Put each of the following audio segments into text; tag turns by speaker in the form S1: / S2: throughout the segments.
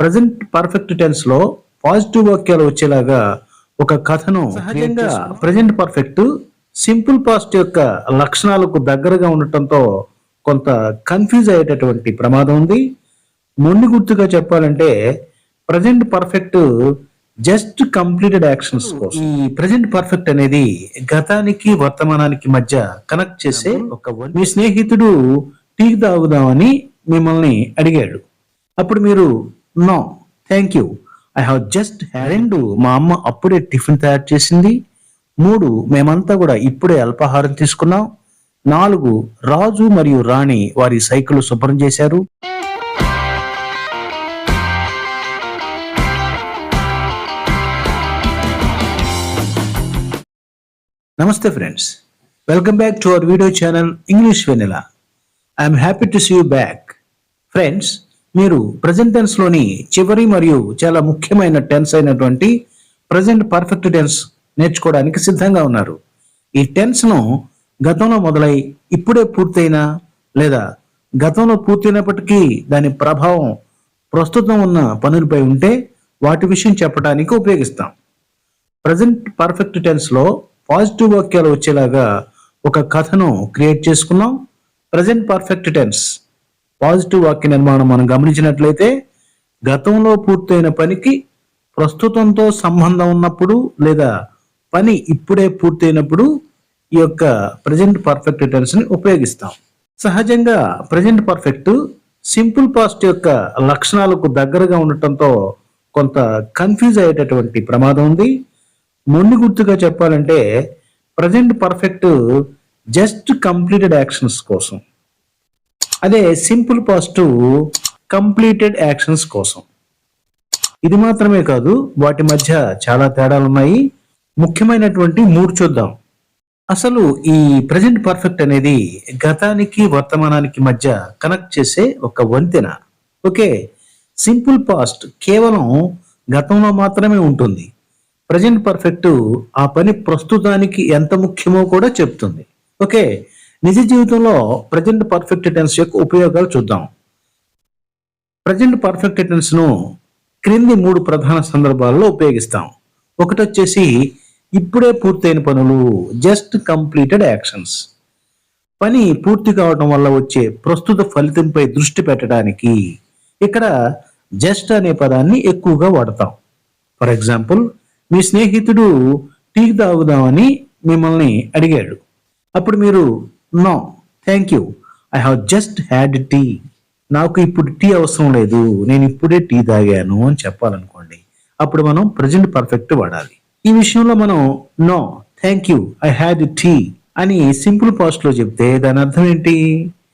S1: Present perfect టెన్స్లో positive వాక్యాలు వచ్చేలాగా ఒక కథను సహజంగా ప్రజెంట్ పర్ఫెక్ట్ సింపుల్ పాస్ట్ యొక్క లక్షణాలకు దగ్గరగా ఉండటంతో కొంత కన్ఫ్యూజ్ అయ్యేటటువంటి ప్రమాదం ఉంది. మొండి గుర్తుగా చెప్పాలంటే present perfect just completed actions కోసం. ఈ ప్రజెంట్ పర్ఫెక్ట్ అనేది గతానికి వర్తమానానికి మధ్య కనెక్ట్ చేసే ఒక మీ స్నేహితుడు టీ తాగుదామని మిమ్మల్ని అడిగాడు. అప్పుడు మీరు no thank you I have just రెండు మా అమ్మ అప్పుడే టిఫిన్ తయారు చేసింది. మూడు మేమంతా కూడా ఇప్పుడే అల్పాహారం తీసుకున్నాం. నాలుగు రాజు మరియు రాణి వారి సైకిల్ శుభ్రం చేశారు. నమస్తే friends. Welcome back to our video channel English vanilla I'm happy to see you back friends మీరు ప్రజెంట్ టెన్స్లోని చివరి మరియు చాలా ముఖ్యమైన టెన్స్ అయినటువంటి ప్రజెంట్ పర్ఫెక్ట్ టెన్స్ నేర్చుకోవడానికి సిద్ధంగా ఉన్నారు. ఈ టెన్స్ను గతంలో మొదలై ఇప్పుడే పూర్తయిన లేదా గతంలో పూర్తయినప్పటికీ దాని ప్రభావం ప్రస్తుతం ఉన్న పనులపై ఉంటే వాటి విషయం చెప్పడానికి ఉపయోగిస్తాం. ప్రజెంట్ పర్ఫెక్ట్ టెన్స్లో పాజిటివ్ వాక్యాలు వచ్చేలాగా ఒక కథను క్రియేట్ చేసుకున్నాం. ప్రజెంట్ పర్ఫెక్ట్ టెన్స్ పాజిటివ్ వాక్య నిర్మాణం మనం గమనించినట్లయితే గతంలో పూర్తయిన పనికి ప్రస్తుతంతో సంబంధం ఉన్నప్పుడు లేదా పని ఇప్పుడే పూర్తయినప్పుడు ఈ యొక్క ప్రజెంట్ పర్ఫెక్ట్ టెన్స్ని ఉపయోగిస్తాం. సహజంగా ప్రజెంట్ పర్ఫెక్ట్ సింపుల్ పాస్ట్ యొక్క లక్షణాలకు దగ్గరగా ఉండటంతో కొంత కన్ఫ్యూజ్ అయ్యేటటువంటి ప్రమాదం ఉంది. మొండి గుర్తుగా చెప్పాలంటే present perfect just completed actions కోసం. అదే సింపుల్ పాజిటివ్ కంప్లీటెడ్ యాక్షన్స్ కోసం. ఇది మాత్రమే కాదు వాటి మధ్య చాలా తేడాలు ఉన్నాయి ముఖ్యమైనటువంటి మూడు చూద్దాం. అసలు ఈ ప్రజెంట్ పర్ఫెక్ట్ అనేది గతానికి వర్తమానానికి మధ్య కనెక్ట్ చేసే ఒక వంతెన. ఓకే సింపుల్ పాస్ట్ కేవలం గతంలో మాత్రమే ఉంటుంది. ప్రజెంట్ పర్ఫెక్ట్ ఆ పని ప్రస్తుతానికి ఎంత ముఖ్యమో కూడా చెప్తుంది. ఓకే నిజ జీవితంలో ప్రజెంట్ పర్ఫెక్ట్ టెన్స్ యొక్క ఉపయోగాలు చూద్దాం. ప్రజెంట్ పర్ఫెక్ట్ టెన్స్ను క్రింది మూడు ప్రధాన సందర్భాల్లో ఉపయోగిస్తాం. ఒకటి వచ్చేసి ఇప్పుడే పూర్తయిన పనులు జస్ట్ కంప్లీటెడ్ యాక్షన్స్ పని పూర్తి కావడం వల్ల వచ్చే ప్రస్తుత ఫలితంపై దృష్టి పెట్టడానికి ఇక్కడ జస్ట్ అనే పదాన్ని ఎక్కువగా వాడతాం. ఫర్ ఎగ్జాంపుల్ మీ స్నేహితుడు టీ తాగుదామని మిమ్మల్ని అడిగాడు. అప్పుడు మీరు no thank you. I have just had tea. నాకు ఇప్పుడు టీ అవసరం లేదు. నేను ఇప్పుడే టీ తాగాను అని చెప్పాలనుకోండి. అప్పుడు మనం ప్రజెంట్ పర్ఫెక్ట్ వాడాలి. ఈ విషయంలో మనం no thank you I had tea అని సింపుల్ పాస్ట్లో చెప్తే దాని అర్థం ఏంటి?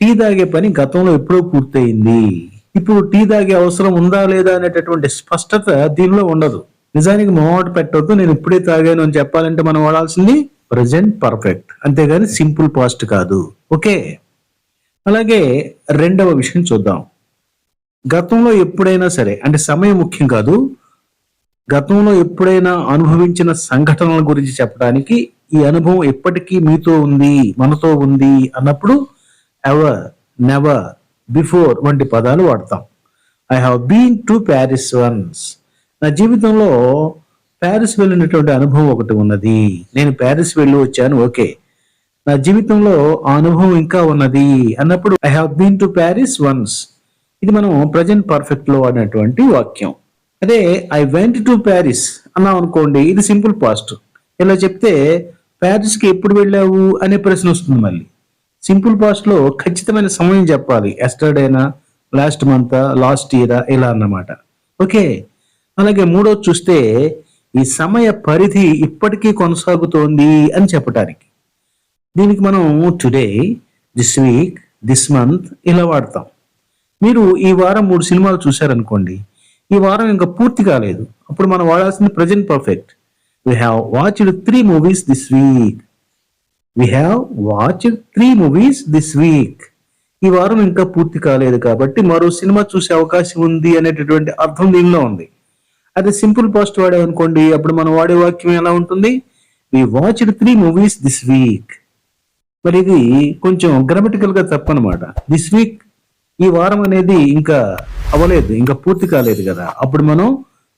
S1: టీ తాగే పని గతంలో ఎప్పుడో పూర్తయింది. ఇప్పుడు టీ తాగే అవసరం ఉందా లేదా అనేటటువంటి స్పష్టత దీనిలో ఉండదు. నిజానికి మొహమాట పెట్టవద్దు నేను ఇప్పుడే తాగాను అని చెప్పాలంటే మనం వాడాల్సింది ప్రజెంట్ పర్ఫెక్ట్. అంతేగాని సింపుల్ పాస్ట్ కాదు. ఓకే? అలాగే రెండవ విషయం చూద్దాం. గతంలో ఎప్పుడైనా సరే అంటే సమయం ముఖ్యం కాదు గతంలో ఎప్పుడైనా అనుభవించిన సంఘటనల గురించి చెప్పడానికి ఈ అనుభవం ఎప్పటికీ మీతో ఉంది మనతో ఉంది అన్నప్పుడు ఎవర్ నెవర్ బిఫోర్ వంటి పదాలు వాడతాం. I have been to Paris once నా జీవితంలో ప్యారిస్ వెళ్ళినటువంటి అనుభవం ఒకటి ఉన్నది. నేను ప్యారిస్ వెళ్ళి వచ్చాను. ఓకే. నా జీవితంలో ఆ అనుభవం ఇంకా ఉన్నది అన్నప్పుడు I have been to Paris once ఇది మనం ప్రజెంట్ పర్ఫెక్ట్లో అనేటువంటి వాక్యం. అదే ఐ వెంట్ టు ప్యారిస్ అన్నాం అనుకోండి. ఇది సింపుల్ పాస్ట్ ఇలా చెప్తే ప్యారిస్కి ఎప్పుడు వెళ్ళావు? అనే ప్రశ్న వస్తుంది మళ్ళీ. సింపుల్ పాస్ట్లో ఖచ్చితమైన సమయం చెప్పాలి. ఎస్టర్డేనా లాస్ట్ మంత్ లాస్ట్ ఇయరా ఇలా అన్నమాట. ఓకే. అలాగే మూడోది చూస్తే ఈ సమయ పరిధి ఇప్పటికీ కొనసాగుతోంది అని చెప్పటానికి. దీనికి మనం today this week this month ఇలా వాడతాం. మీరు ఈ వారం మూడు సినిమాలు చూశారనుకోండి ఈ వారం ఇంకా పూర్తి కాలేదు. అప్పుడు మనం వాడాల్సింది present perfect we have watched three movies this week we have watched three movies this week ఈ వారం ఇంకా పూర్తి కాలేదు కాబట్టి మరో సినిమా చూసే అవకాశం ఉంది అనేటటువంటి అర్థం దీనిలో ఉంది. అదే సింపుల్ పాస్ట్ వాడామనుకోండి అప్పుడు మనం వాడే వాక్యం ఎలా ఉంటుంది? We watched three movies this week మరి ఇది కొంచెం గ్రామటికల్గా తప్పనమాట. దిస్ వీక్ ఈ వారం అనేది ఇంకా అవ్వలేదు ఇంకా పూర్తి కాలేదు కదా. అప్పుడు మనం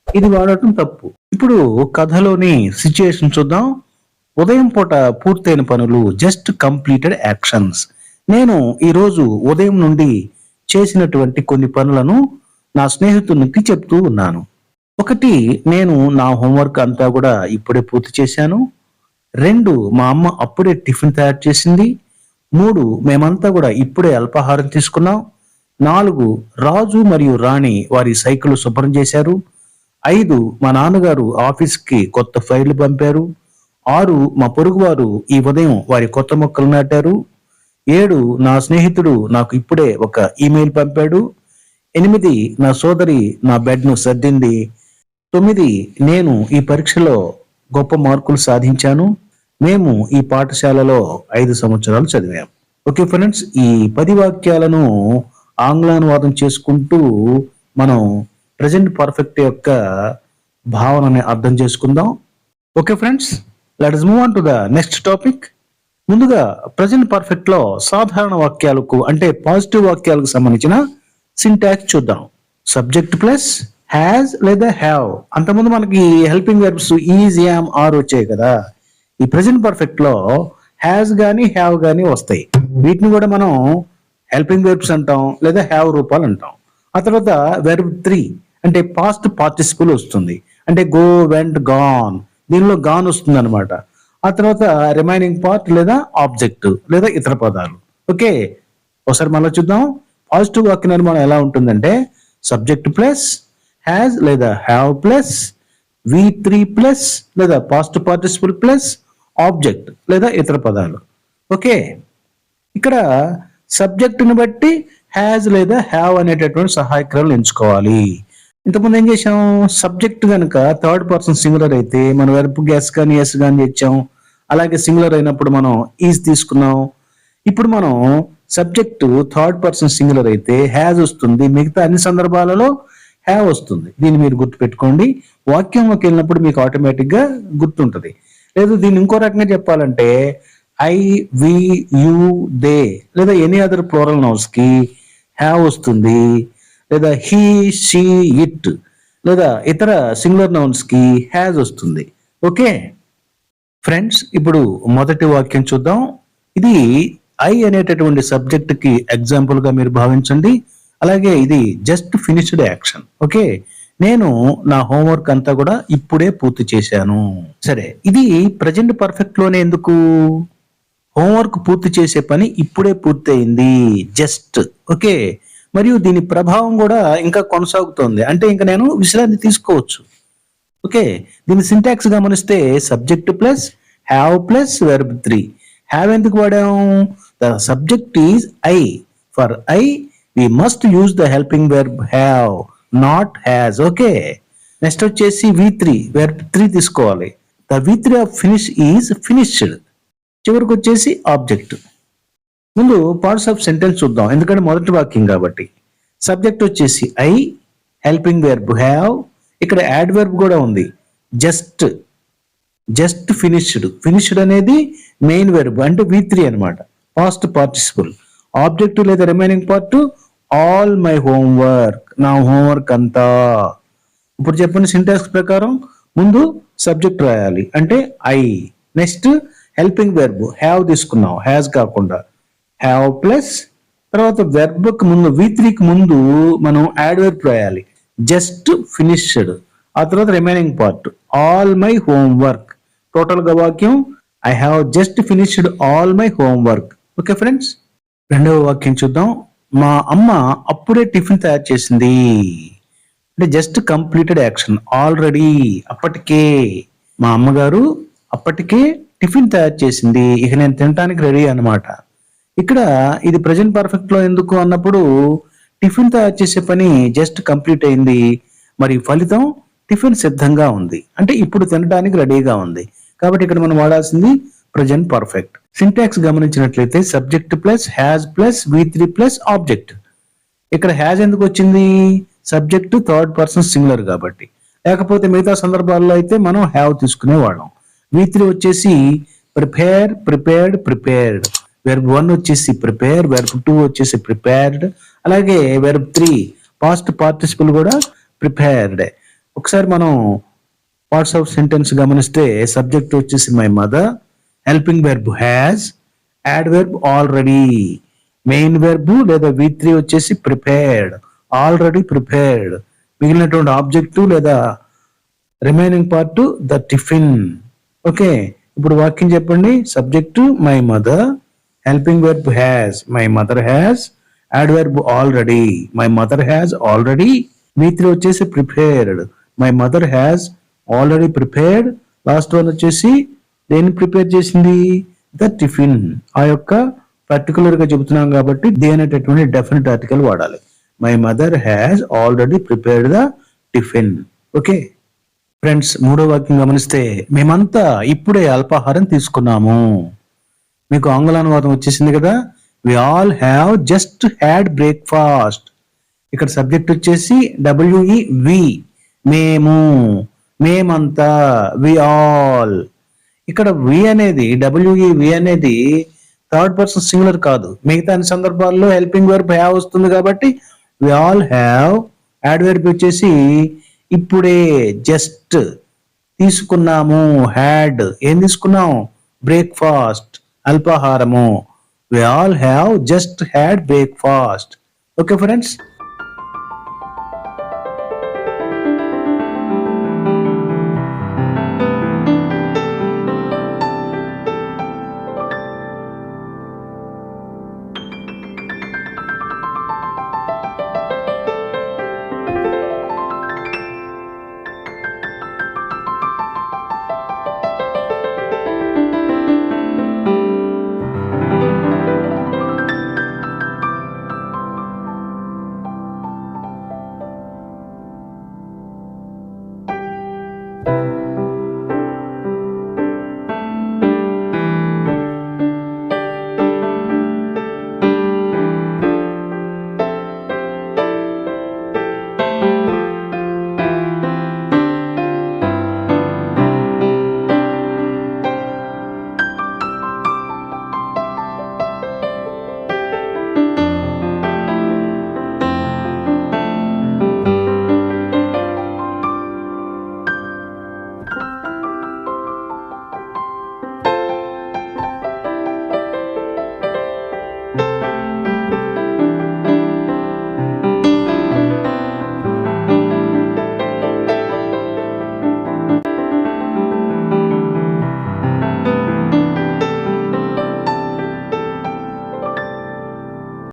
S1: ఇది వాడటం తప్పు. ఇప్పుడు కథలోని సిచ్యుయేషన్ చూద్దాం. ఉదయం పూట పూర్తయిన పనులు జస్ట్ కంప్లీటెడ్ యాక్షన్స్ నేను ఈరోజు ఉదయం నుండి చేసినటువంటి కొన్ని పనులను నా స్నేహితునికి చెప్తూ ఉన్నాను. ఒకటి నేను నా హోంవర్క్ అంతా కూడా ఇప్పుడే పూర్తి చేశాను. రెండు మా అమ్మ అప్పుడే టిఫిన్ తయారు చేసింది. మూడు మేమంతా కూడా ఇప్పుడే అల్పాహారం తీసుకున్నాం. నాలుగు రాజు మరియు రాణి వారి సైకిల్ శుభ్రం చేశారు. ఐదు మా నాన్నగారు ఆఫీస్కి కొత్త ఫైళ్ళు పంపారు. ఆరు మా పొరుగువారు ఈ ఉదయం వారి కొత్త మొక్కలు నాటారు. ఏడు నా స్నేహితుడు నాకు ఇప్పుడే ఒక ఈమెయిల్ పంపాడు. ఎనిమిది నా సోదరి నా బెడ్ను సర్దింది. తొమ్మిది నేను ఈ పరీక్షలో గొప్ప మార్కులు సాధించాను. మేము ఈ పాఠశాలలో ఐదు సంవత్సరాలు చదివాం ఓకే ఫ్రెండ్స్ ఈ పది వాక్యాలను ఆంగ్లానువాదం చేసుకుంటూ మనం ప్రజెంట్ పర్ఫెక్ట్ యొక్క భావనని అర్థం చేసుకుందాం. Okay friends let us move on to the next topic ముందుగా ప్రజెంట్ పర్ఫెక్ట్లో సాధారణ వాక్యాలకు అంటే పాజిటివ్ వాక్యాలకు సంబంధించిన సింటాక్స్ చూద్దాం. సబ్జెక్ట్ ప్లస్ హ్యాజ్ లేదా హ్యావ్ అంతకుముందు మనకి helping verbs is am are వచ్చాయి కదా. ఈ ప్రజెంట్ పర్ఫెక్ట్లో హ్యాజ్ గాని హ్యావ్ గాని వస్తాయి. వీటిని కూడా మనం హెల్పింగ్ వెర్బ్స్ అంటాం లేదా హ్యావ్ రూపాలు అంటాం. ఆ తర్వాత వెర్బ్ త్రీ అంటే పాస్ట్ పార్టిసిపుల్ వస్తుంది. అంటే గో వెంట్ గాన్ దీనిలో గాన్ వస్తుంది అనమాట ఆ తర్వాత రిమైనింగ్ పార్ట్ లేదా ఆబ్జెక్ట్ లేదా ఇతర పదాలు. ఓకే? ఒకసారి మళ్ళీ చూద్దాం. పాజిటివ్ వాక్య నిర్మాణం ఎలా ఉంటుందంటే సబ్జెక్ట్ ప్లస్ హ్యాజ్ లేదా have plus V three plus లేదా పాస్ట్ పార్టిసిపల్ ప్లస్ ఆబ్జెక్ట్ లేదా ఇతర పదాలు. ఓకే ఇక్కడ సబ్జెక్టుని బట్టి హ్యాజ్ లేదా హ్యావ్ అనేటటువంటి సహాయకరాలు ఎంచుకోవాలి. ఇంతకుముందు ఏం చేసాం సబ్జెక్ట్ కనుక థర్డ్ పర్సన్ సింగులర్ అయితే మనం వెర్పు గ్యాస్ కానీ ఎస్ కానీ తెచ్చాం అలాగే సింగులర్ అయినప్పుడు మనం ఈజ్ తీసుకున్నాం. ఇప్పుడు మనం సబ్జెక్టు థర్డ్ పర్సన్ సింగులర్ అయితే హ్యాజ్ వస్తుంది. మిగతా అన్ని సందర్భాలలో హ్యావ్ వస్తుంది. దీన్ని మీరు గుర్తుపెట్టుకోండి. వాక్యంలోకి వెళ్ళినప్పుడు మీకు ఆటోమేటిక్గా గుర్తుంటుంది. లేదు దీన్ని ఇంకో రకంగా చెప్పాలంటే ఐ వి యు దే లేదా ఎనీ అదర్ ప్లోరల్ నౌస్కి హ్యావ్ వస్తుంది. లేదా హీ షీ ఇట్ లేదా ఇతర సింగులర్ నౌన్స్కి హ్యాజ్ వస్తుంది. ఓకే? ఫ్రెండ్స్ ఇప్పుడు మొదటి వాక్యం చూద్దాం. ఇది ఐ అనేటటువంటి సబ్జెక్ట్కి ఎగ్జాంపుల్గా మీరు భావించండి. అలాగే ఇది జస్ట్ ఫినిష్డ్ యాక్షన్ ఓకే నేను నా హోంవర్క్ అంతా కూడా ఇప్పుడే పూర్తి చేశాను. సరే ఇది ప్రజెంట్ పర్ఫెక్ట్లోనే ఎందుకు? హోంవర్క్ పూర్తి చేసే పని ఇప్పుడే పూర్తయింది. జస్ట్ ఓకే మరియు దీని ప్రభావం కూడా ఇంకా కొనసాగుతోంది. అంటే ఇంకా నేను విశ్రాంతి తీసుకోవచ్చు. ఓకే దీని సింటాక్స్ గమనిస్తే subject plus have plus verb three have ఎందుకు వాడాం? The subject is I for I we must use the helping verb have not has okay next వచ్చేసి వి త్రీ వెర్బ్ త్రీ తీసుకోవాలి. The V three of finish is finished చివరికి వచ్చేసి object ముందు parts of sentence చూద్దాం. ఎందుకంటే మొదటి వాక్యం కాబట్టి. సబ్జెక్ట్ వచ్చేసి ఐ హెల్పింగ్ వెర్బ్ హ్యావ్ ఇక్కడ యాడ్ వెర్బ్ కూడా ఉంది. జస్ట్ జస్ట్ ఫినిష్డ్ ఫినిష్డ్ అనేది మెయిన్ వెర్బ్ అంటే వి త్రీ అనమాట పాస్ట్ పార్టిసిపుల్ ఆబ్జెక్ట్ లేదా remaining part all my homework నా హోంవర్క్ అంతా. ఇప్పుడు చెప్పిన సింటాక్స్ ప్రకారం ముందు సబ్జెక్ట్ రాయాలి. అంటే I next helping verb have తీసుకున్నాం హ్యాజ్ కాకుండా. హ్యావ్ ప్లస్ తర్వాత వెర్బ్కి ముందు వి త్రీకి ముందు మనం యాడ్ వెర్బ్ రాయాలి. జస్ట్ ఫినిష్డ్ ఆ తర్వాత remaining part all my homework టోటల్గా వాక్యం I have just finished all my homework okay friends రెండవ వాక్యం చూద్దాం. మా అమ్మ అప్పుడే టిఫిన్ తయారు చేసింది. అంటే జస్ట్ కంప్లీటెడ్ యాక్షన్ ఆల్రెడీ అప్పటికే మా అమ్మగారు అప్పటికే టిఫిన్ తయారు చేసింది. ఇక నేను తినడానికి రెడీ అన్నమాట. ఇక్కడ ఇది ప్రజెంట్ పర్ఫెక్ట్లో ఎందుకు అన్నప్పుడు టిఫిన్ తయారు చేసే పని జస్ట్ కంప్లీట్ అయింది. మరి ఫలితం టిఫిన్ సిద్ధంగా ఉంది. అంటే ఇప్పుడు తినడానికి రెడీగా ఉంది. కాబట్టి ఇక్కడ మనం వాడాల్సింది ప్రజెంట్ పర్ఫెక్ట్ సింటాక్స్ గమనించినట్లయితే subject plus has plus V three plus object ఇక్కడ హ్యాజ్ ఎందుకు వచ్చింది? సబ్జెక్ట్ థర్డ్ పర్సన్ సింగులర్ కాబట్టి. లేకపోతే మిగతా సందర్భాల్లో అయితే మనం హ్యావ్ తీసుకునేవాళ్ళం వి త్రీ వచ్చేసి prepare prepared prepared verb one వచ్చేసి ప్రిపేర్ వెర్బ్ టూ వచ్చేసి ప్రిపేర్డ్ అలాగే వెర్బ్ త్రీ పాస్ట్ పార్టిసిపల్ కూడా ప్రిపేర్డ్ ఒకసారి మనం పార్ట్స్ ఆఫ్ సెంటెన్స్ గమనిస్తే సబ్జెక్ట్ వచ్చేసి my mother helping verb has adverb already main verb లేదా వి త్రీ వచ్చేసి ప్రిపేర్డ్ ఆల్రెడీ ప్రిపేర్డ్ మిగిలినటువంటి ఆబ్జెక్టు లేదా remaining part the tiffin okay ఇప్పుడు వాక్యం చెప్పండి. Subject my mother helping verb has my mother has adverb already my mother has already three వచ్చేసి prepared my mother has already prepared last one వచ్చేసి దేన్ని prepare చేసింది? The tiffin. ఆ యొక్క పర్టికులర్గా చెబుతున్నాం కాబట్టి దే అనేటటువంటి డెఫినెట్ ఆర్టికల్ వాడాలి. My mother has already prepared the tiffin okay friends మూడో వాక్యం గమనిస్తే మేమంతా ఇప్పుడే అల్పాహారం తీసుకున్నాము. మీకు ఆంగ్ల అనువాదం వచ్చేసింది కదా? We all have just had breakfast ఇక్కడ సబ్జెక్ట్ వచ్చేసి డబ్ల్యూఈ వి మేము మేమంతా వి ఆల్ ఇక్కడ వి అనేది డబ్ల్యూఈ వి అనేది థర్డ్ పర్సన్ సింగులర్ కాదు. మిగతా అన్ని సందర్భాల్లో హెల్పింగ్ వర్బ్ హ్యావ్ వస్తుంది కాబట్టి we all have adverb వచ్చేసి ఇప్పుడే జస్ట్ తీసుకున్నాము హ్యాడ్ ఏం తీసుకున్నాం? Breakfast అల్పాహారము. We all have just had breakfast okay friends